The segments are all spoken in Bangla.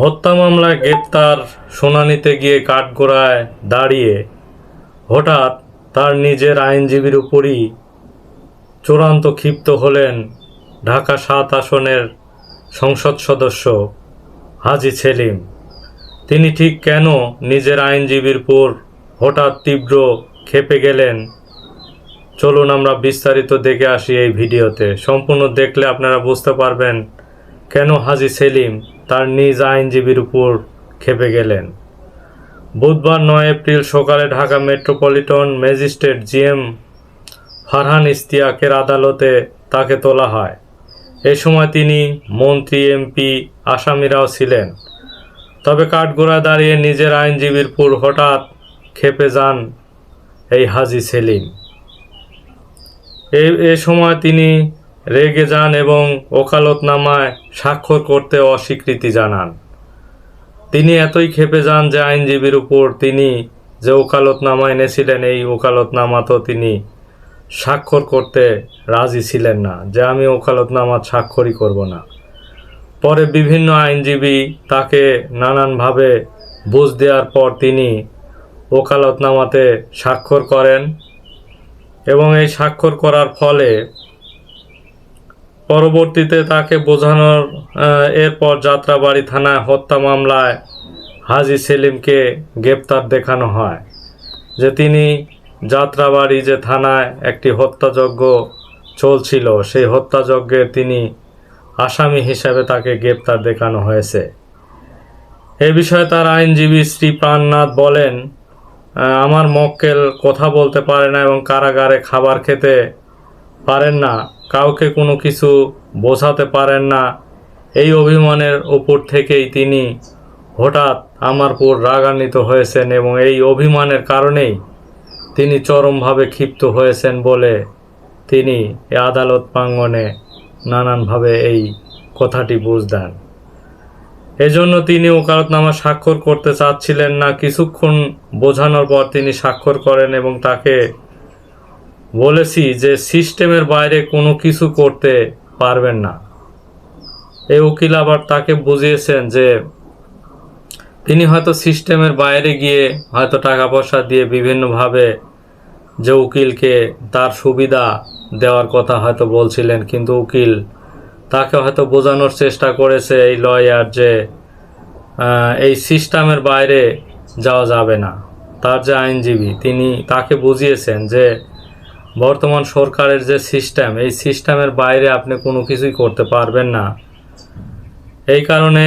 হত্যা মামলায় গ্রেপ্তার শুনানিতে গিয়ে কাঠগোড়ায় দাঁড়িয়ে হঠাৎ তার নিজের আইনজীবীর উপরই চূড়ান্ত ক্ষিপ্ত হলেন ঢাকা সাত আসনের সংসদ সদস্য হাজি সেলিম। তিনি ঠিক কেন নিজের আইনজীবীর পর হঠাৎ তীব্র খেপে গেলেন? চলুন আমরা বিস্তারিত দেখে আসি এই ভিডিওতে। সম্পূর্ণ দেখলে আপনারা বুঝতে পারবেন কেন হাজি সেলিম তার নিজ আইনজীবীর উপর খেপে গেলেন? বুধবার নয় এপ্রিল সকালে Dhaka metropolitan magistrate GM Farhan ইস্তিয়াকের আদালতে তাকে তোলা হয়। এ সময় তিনি মন্ত্রী, এমপি, আসামিরাও ছিলেন। তবে কাঠগোড়ায় দাঁড়িয়ে নিজের আইনজীবীর পুর হঠাৎ খেপে যান এই হাজি সেলিম। এ সময় তিনি রেগে যান এবং ওকালতনামায় স্বাক্ষর করতে অস্বীকৃতি জানান। তিনি এতই খেপে যান যে আইনজীবীর উপর তিনি যে ওকালতনামা এনেছিলেন এই ওকালতনামা তো তিনি স্বাক্ষর করতে রাজি ছিলেন না, যে আমি ওকালতনামা স্বাক্ষরই করব না। পরে বিভিন্ন আইনজীবী তাকে নানানভাবে বুঝ দেওয়ার পর তিনি ওকালতনামাতে স্বাক্ষর করেন এবং এই স্বাক্ষর করার ফলে পরবর্তীতে তাকে বোঝানোর এরপর যাত্রাবাড়ি থানায় হত্যা মামলায় হাজি সেলিমকে গ্রেপ্তার দেখানো হয়, যে তিনি যাত্রাবাড়ি যে থানায় একটি হত্যাযজ্ঞ চলছিল, সেই হত্যাযজ্ঞে তিনি আসামি হিসাবে তাকে গ্রেপ্তার দেখানো হয়েছে। এ বিষয়ে তার আইনজীবী শ্রী প্রাণনাথ বলেন আমার মক্কেল কথা বলতে পারে না এবং কারাগারে খাবার খেতে পারেন না। কাউকে কোনো কিছু বোঝাতে পারেন না। এই অভিমানের ওপর থেকেই তিনি হঠাৎ আমার উপর রাগান্বিত হয়েছেন এবং এই অভিমানের কারণেই তিনি চরমভাবে ক্ষিপ্ত হয়েছেন বলে তিনি আদালত প্রাঙ্গণে নানানভাবে এই কথাটি বুঝ দেন এজন্য তিনি ওকালতনামা স্বাক্ষর করতে চাচ্ছিলেন না। কিছুক্ষণ বোঝানোর পর তিনি স্বাক্ষর করেন এবং তাকে বলেছি যে সিস্টেমের বাইরে কোনো কিছু করতে পারবেন না। এই উকিল আবার তাকে বুঝিয়েছেন যে তিনি হয়তো সিস্টেমের বাইরে গিয়ে হয়তো টাকা পয়সা দিয়ে বিভিন্নভাবে যে উকিলকে তার সুবিধা দেওয়ার কথা হয়তো বলছিলেন, কিন্তু উকিল তাকে হয়তো বোঝানোর চেষ্টা করেছে এই লয়ার যে এই সিস্টেমের বাইরে যাওয়া যাবে না। তার যে আইনজীবী, তিনি তাকে বুঝিয়েছেন যে বর্তমান সরকারের যে সিস্টেম, এই সিস্টেমের বাইরে আপনি কোনো কিছুই করতে পারবেন না। এই কারণে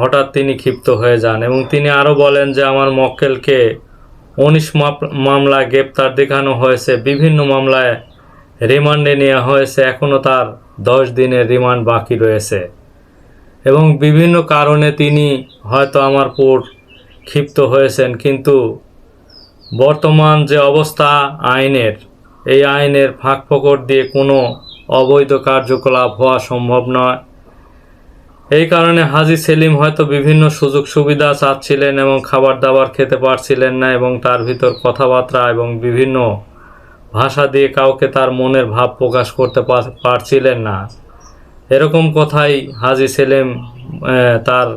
হঠাৎ তিনি ক্ষিপ্ত হয়ে যান এবং তিনি আরও বলেন যে, আমার মক্কেলকে উনিশ মামলায় গ্রেপ্তার দেখানো হয়েছে, বিভিন্ন মামলায় রিমান্ডে নেওয়া হয়েছে এখনও তার দশ দিনের রিমান্ড বাকি রয়েছে। এবং বিভিন্ন কারণে তিনি হয়তো আমার পর ক্ষিপ্ত হয়েছেন, কিন্তু বর্তমান যে অবস্থা আইনের এই আইনের ফাঁক ফকর দিয়ে কোনো অবৈধ কার্যকলাপ হওয়া সম্ভব নয়। এই কারণে হাজি সেলিম হয়তো বিভিন্ন সুযোগ সুবিধা চাচ্ছিলেন এবং খাবার দাবার খেতে পারছিলেন না এবং তার ভিতর কথাবার্তা এবং বিভিন্ন ভাষা দিয়ে কাউকে তার মনের ভাব প্রকাশ করতে পারছিলেন না। এরকম কথাই হাজি সেলিম তার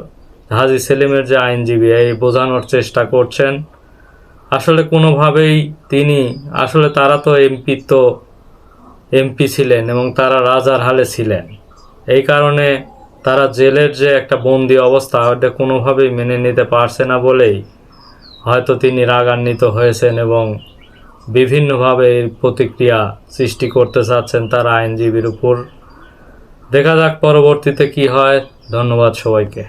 হাজি সেলিমের যে আইনজীবী, এই বোঝানোর চেষ্টা করছেন। আসলে কোনোভাবেই তিনি, আসলে তারা তো এমপি তো এমপি ছিলেন এবং তারা রাজার হালে ছিলেন। এই কারণে তারা জেলের যে একটা বন্দি অবস্থা, ওটা কোনোভাবেই মেনে নিতে পারছে না বলেই হয়তো তিনি রাগান্বিত হয়েছেন এবং বিভিন্নভাবে প্রতিক্রিয়া সৃষ্টি করতে চাচ্ছেন তার আইনজীবীর উপর। দেখা যাক পরবর্তীতে কি হয়। ধন্যবাদ সবাইকে।